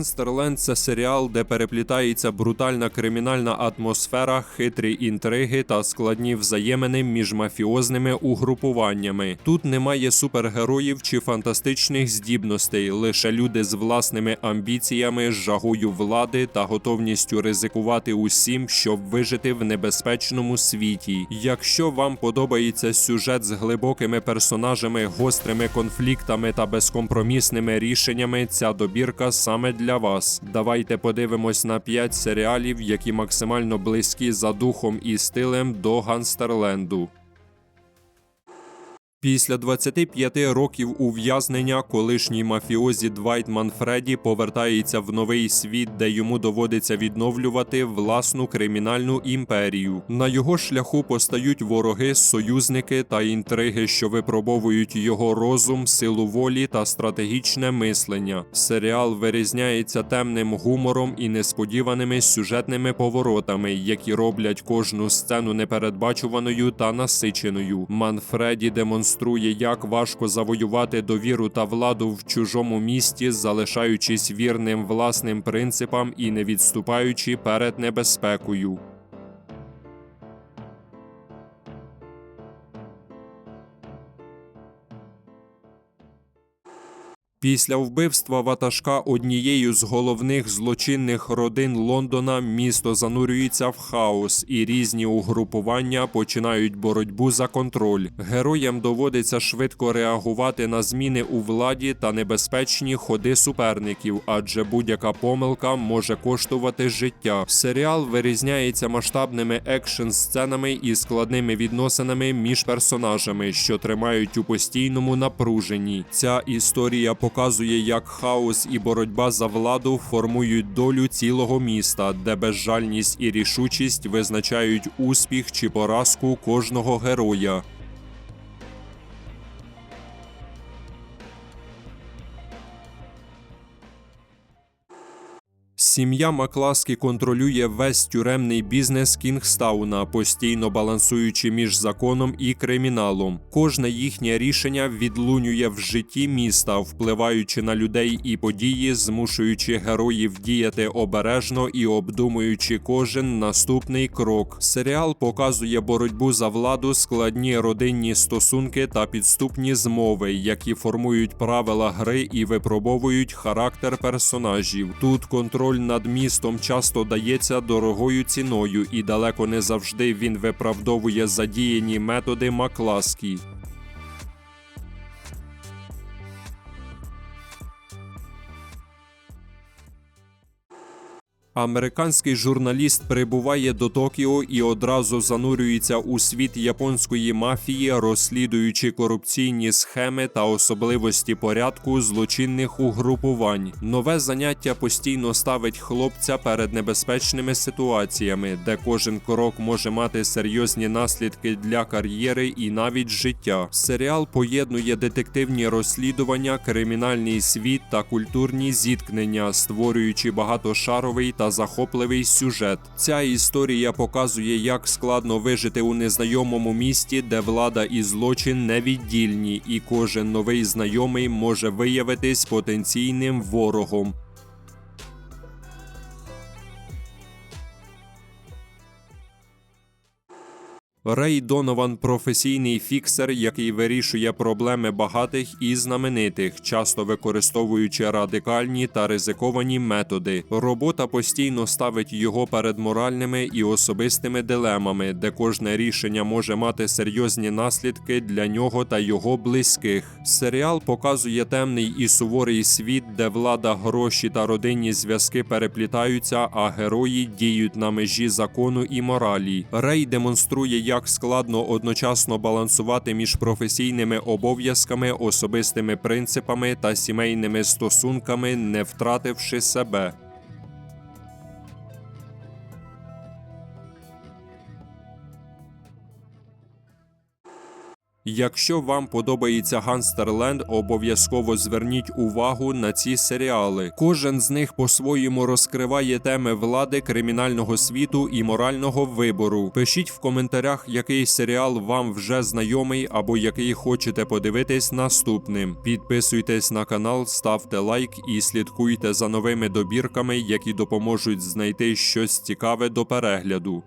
Ганстерленд це серіал, де переплітається брутальна кримінальна атмосфера, хитрі інтриги та складні взаємини між мафіозними угрупуваннями. Тут немає супергероїв чи фантастичних здібностей, лише люди з власними амбіціями, жагою влади та готовністю ризикувати усім, щоб вижити в небезпечному світі. Якщо вам подобається сюжет з глибокими персонажами, гострими конфліктами та безкомпромісними рішеннями, ця добірка саме для вас. Давайте подивимось на 5 серіалів, які максимально близькі за духом і стилем до Ганстерленду. Після 25 років ув'язнення колишній мафіозі Двайт Манфреді повертається в новий світ, де йому доводиться відновлювати власну кримінальну імперію. На його шляху постають вороги, союзники та інтриги, що випробовують його розум, силу волі та стратегічне мислення. Серіал вирізняється темним гумором і несподіваними сюжетними поворотами, які роблять кожну сцену непередбачуваною та насиченою. Манфреді демонструє, як важко завоювати довіру та владу в чужому місті, залишаючись вірним власним принципам і не відступаючи перед небезпекою. Після вбивства ватажка однією з головних злочинних родин Лондона місто занурюється в хаос, і різні угрупування починають боротьбу за контроль. Героям доводиться швидко реагувати на зміни у владі та небезпечні ходи суперників, адже будь-яка помилка може коштувати життя. Серіал вирізняється масштабними екшн сценами і складними відносинами між персонажами, що тримають у постійному напруженні. Ця історія показує, як хаос і боротьба за владу формують долю цілого міста, де безжальність і рішучість визначають успіх чи поразку кожного героя. Сім'я Макласки контролює весь тюремний бізнес Кінгстауна, постійно балансуючи між законом і криміналом. Кожне їхнє рішення відлунює в житті міста, впливаючи на людей і події, змушуючи героїв діяти обережно і обдумуючи кожен наступний крок. Серіал показує боротьбу за владу, складні родинні стосунки та підступні змови, які формують правила гри і випробовують характер персонажів. Тут контроль над містом часто дається дорогою ціною, і далеко не завжди він виправдовує задіяні методи Макласкі. Американський журналіст прибуває до Токіо і одразу занурюється у світ японської мафії, розслідуючи корупційні схеми та особливості порядку злочинних угрупувань. Нове заняття постійно ставить хлопця перед небезпечними ситуаціями, де кожен крок може мати серйозні наслідки для кар'єри і навіть життя. Серіал поєднує детективні розслідування, кримінальний світ та культурні зіткнення, створюючи багатошаровий захопливий сюжет. Ця історія показує, як складно вижити у незнайомому місті, де влада і злочин невіддільні, і кожен новий знайомий може виявитись потенційним ворогом. Рей Донован професійний фіксер, який вирішує проблеми багатих і знаменитих, часто використовуючи радикальні та ризиковані методи. Робота постійно ставить його перед моральними і особистими дилемами, де кожне рішення може мати серйозні наслідки для нього та його близьких. Серіал показує темний і суворий світ, де влада, гроші та родинні зв'язки переплітаються, а герої діють на межі закону і моралі. Рей демонструє, як складно одночасно балансувати між професійними обов'язками, особистими принципами та сімейними стосунками, не втративши себе. Якщо вам подобається Ганстерленд, обов'язково зверніть увагу на ці серіали. Кожен з них по-своєму розкриває теми влади, кримінального світу і морального вибору. Пишіть в коментарях, який серіал вам вже знайомий або який хочете подивитись наступним. Підписуйтесь на канал, ставте лайк і слідкуйте за новими добірками, які допоможуть знайти щось цікаве до перегляду.